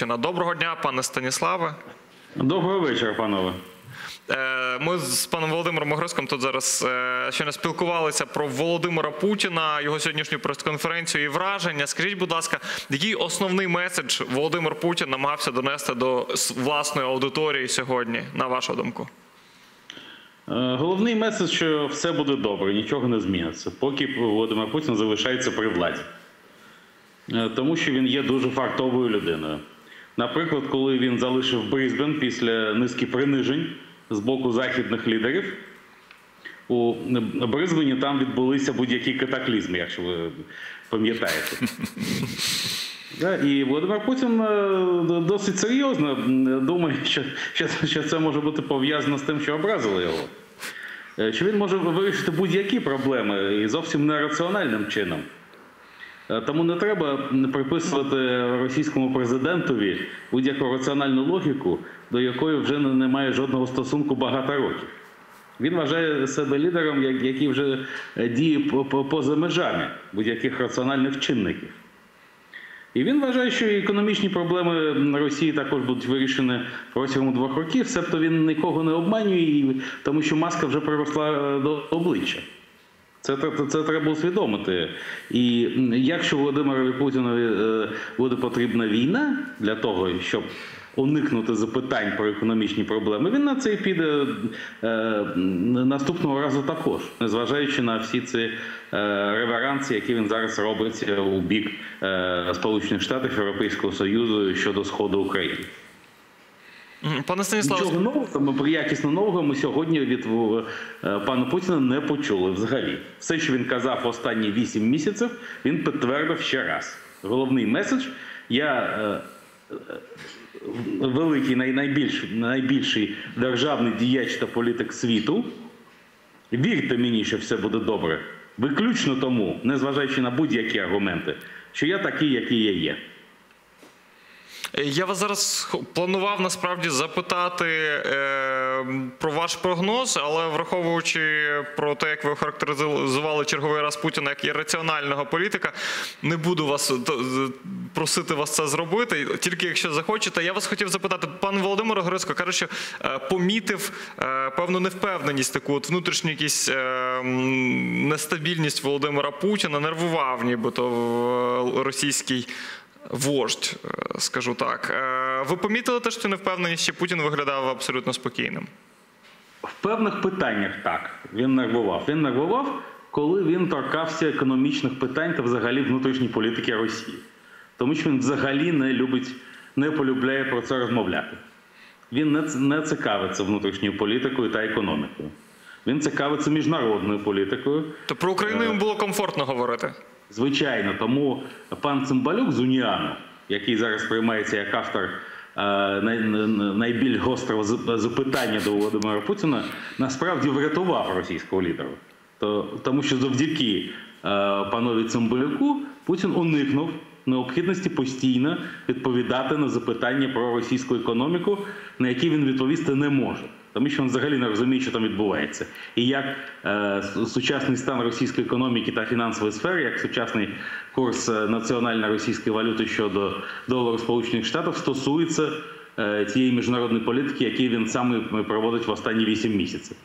Доброго дня, пане Станіславе. Доброго вечора, панове. Е, Ми з паном Володимиром Огриском тут зараз е, ще не спілкувалися про Володимира Путіна, його сьогоднішню прес-конференцію і враження. Скажіть, будь ласка, який основний меседж Володимир Путін намагався донести до власної аудиторії сьогодні, на вашу думку? Е, Головний меседж, що все буде добре, нічого не зміниться, поки Володимир Путін залишається при владі. Тому що він є дуже фартовою людиною. Наприклад, коли він залишив Брізбен після низки принижень з боку західних лідерів, у Бризбені там відбулися будь-які катаклізми, якщо ви пам'ятаєте. І Володимир Путін е, досить серйозно думає, що, що, що це може бути пов'язано з тим, що образили його. Е, Що він може вирішити будь-які проблеми і зовсім нераціональним чином. Е, Тому не треба приписувати російському президентові будь-яку раціональну логіку, до якої вже не- немає жодного стосунку багато років. Він вважає себе лідером, який вже е, діє по- по- поза межами будь-яких раціональних чинників. І він вважає, що економічні проблеми Росії також будуть вирішені протягом двох років, себто він нікого не обманює, тому що маска вже приросла е, до обличчя. Це, це, треба усвідомити. І якщо Володимирові Путінові е, буде потрібна війна для того, щоб уникнути запитань про економічні проблеми, він на це і піде е, наступного разу також, незважаючи на всі ці е, реверанси, які він зараз робить у бік Сполучених Штатів Європейського Союзу щодо сходу України. Пане Станіславе, Нічого нового, ми про якісно нового ми сьогодні від е, пана Путіна не почули взагалі. Все, що він казав останні 8 місяців, він підтвердив ще раз. Головний меседж. Я е, е, великий, най, найбільший, найбільший державний діяч та політик світу. Вірте мені, що все буде добре. Виключно тому, незважаючи на будь-які аргументи, що я такий, який я є. Я вас зараз планував насправді запитати е, про ваш прогноз, але враховуючи про те, як ви охарактеризували черговий раз Путіна як ірраціонального політика, не буду вас т- просити вас це зробити. Тільки якщо захочете, я вас хотів запитати, пан Володимир Грицько каже, що е, помітив е, певну невпевненість, таку от внутрішню якісь е, нестабільність Володимира Путіна, нервував, нібито російський вождь, е, скажу так. Е, Ви помітили те, що невпевненість, що Путін виглядав абсолютно спокійним? В певних питаннях так він нервував. Він нервував, коли він торкався економічних питань та взагалі внутрішньої політики Росії. Тому що він взагалі не любить, не полюбляє про це розмовляти. Він не, не цікавиться внутрішньою політикою та економікою. Він цікавиться міжнародною політикою. То про Україну йому було комфортно говорити. Звичайно, тому пан Цимбалюк з Уніану, який зараз приймається як автор е, най- най- найбільш гострого запитання до Володимира Путіна, насправді врятував російського лідера. То, тому що завдяки е, панові Цимбалюку Путін уникнув необхідності постійно відповідати на запитання про російську економіку, на які він відповісти не може. Тому що він взагалі не розуміє, що там відбувається, і як е, сучасний стан російської економіки та фінансової сфери, як сучасний курс е, національної російської валюти щодо долару Сполучених Штатів стосується е, тієї міжнародної політики, які він саме проводить в останні 8 місяців.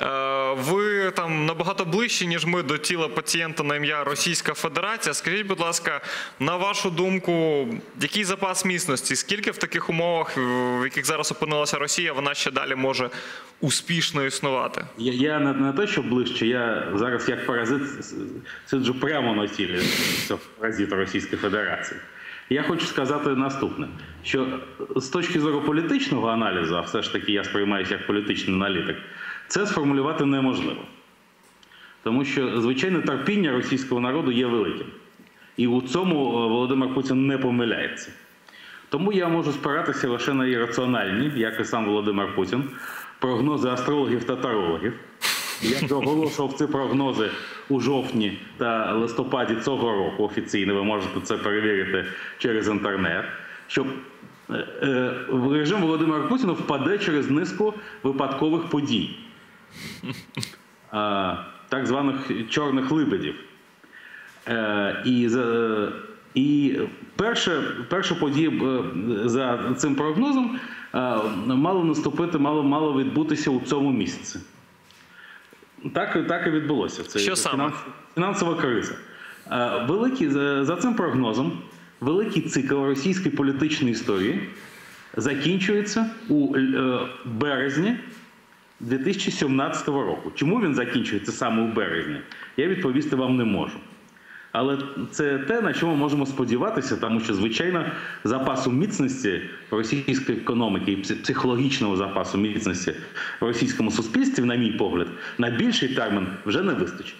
Е, Ви там набагато ближчі, ніж ми до тіла пацієнта на ім'я Російська Федерація. Скажіть, будь ласка, на вашу думку, який запас міцності? Скільки в таких умовах, в яких зараз опинилася Росія, вона ще далі може успішно існувати? Я, я не, не те, що ближче, я зараз як паразит сиджу прямо на тілі цього паразита Російської Федерації. Я хочу сказати наступне: що з точки зору політичного аналізу, а все ж таки я сприймаюся як політичний аналітик, це сформулювати неможливо. Тому що, звичайно, терпіння російського народу є великим. І у цьому е, Володимир Путін не помиляється. Тому я можу спиратися лише на ірраціональні, як і сам Володимир Путін, прогнози астрологів та тарологів. Я оголошував ці прогнози у жовтні та листопаді цього року офіційно. Ви можете це перевірити через інтернет. Що е, е, режим Володимира Путіна впаде через низку випадкових подій, так званих чорних либедів. Е, І І перше, перша подія е, за цим прогнозом е, мало наступити, мало, мало відбутися у цьому місяці. Так, так і відбулося. Це Що саме? фінансова криза. Великий, за, цим прогнозом, великий цикл російської політичної історії закінчується у березні 2017 року. Чому він закінчується саме у березні? Я відповісти вам не можу. Але це те, на що ми можемо сподіватися, тому що, звичайно, запасу міцності російської економіки і психологічного запасу міцності в російському суспільстві, на мій погляд, на більший термін вже не вистачить.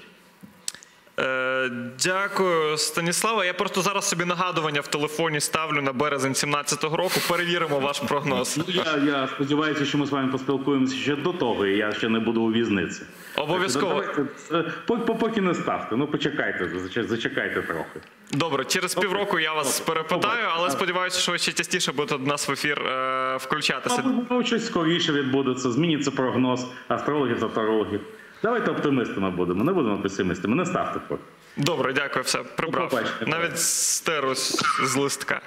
Дякую, Станіслава. Я просто зараз собі нагадування в телефоні ставлю на березень 17-го року. Перевіримо ваш прогноз. Ну, я, я сподіваюся, що ми з вами поспілкуємося ще до того, і я ще не буду у в'язниці. Обов'язково. Давайте, е, по- по- Поки не ставте. Ну почекайте, зач- зачекайте трохи. Добре, через півроку я вас перепитаю, але сподіваюся, що ви ще частіше будете до нас в ефір е, включатися. Можливо, щось скоріше відбудеться, зміниться прогноз астрологів та тарологів. Давайте оптимистами будемо, не будемо песимістами, не ставте поки. Добре, дякую, все прибрав. Навіть стеру з листка.